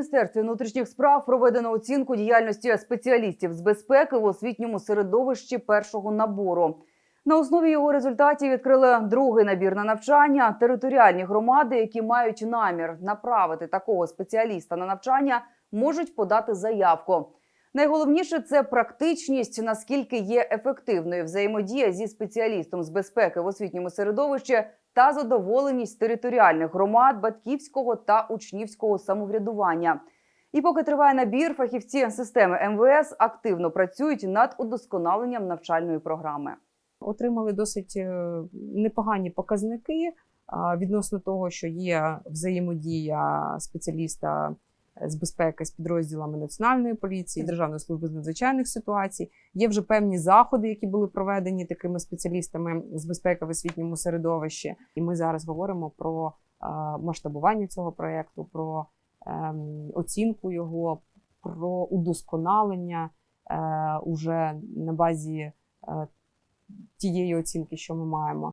міністерстві внутрішніх справ проведено оцінку діяльності спеціалістів з безпеки в освітньому середовищі першого набору. На основі його результатів відкрили другий набір на навчання. Територіальні громади, які мають намір направити такого спеціаліста на навчання, можуть подати заявку. Найголовніше це практичність, наскільки є ефективною взаємодія зі спеціалістом з безпеки в освітньому середовищі та задоволеність територіальних громад, батьківського та учнівського самоврядування. І поки триває набір, фахівці системи МВС активно працюють над удосконаленням навчальної програми. отримали досить е, непогані показники відносно того, що є взаємодія спеціаліста з безпеки з підрозділами Національної поліції, Державної служби з надзвичайних ситуацій. Є вже певні заходи, які були проведені такими спеціалістами з безпеки в освітньому середовищі. І ми зараз говоримо про а, масштабування цього проєкту, про ем, оцінку його, про удосконалення е, уже на базі. е, тієї оцінки, що ми маємо.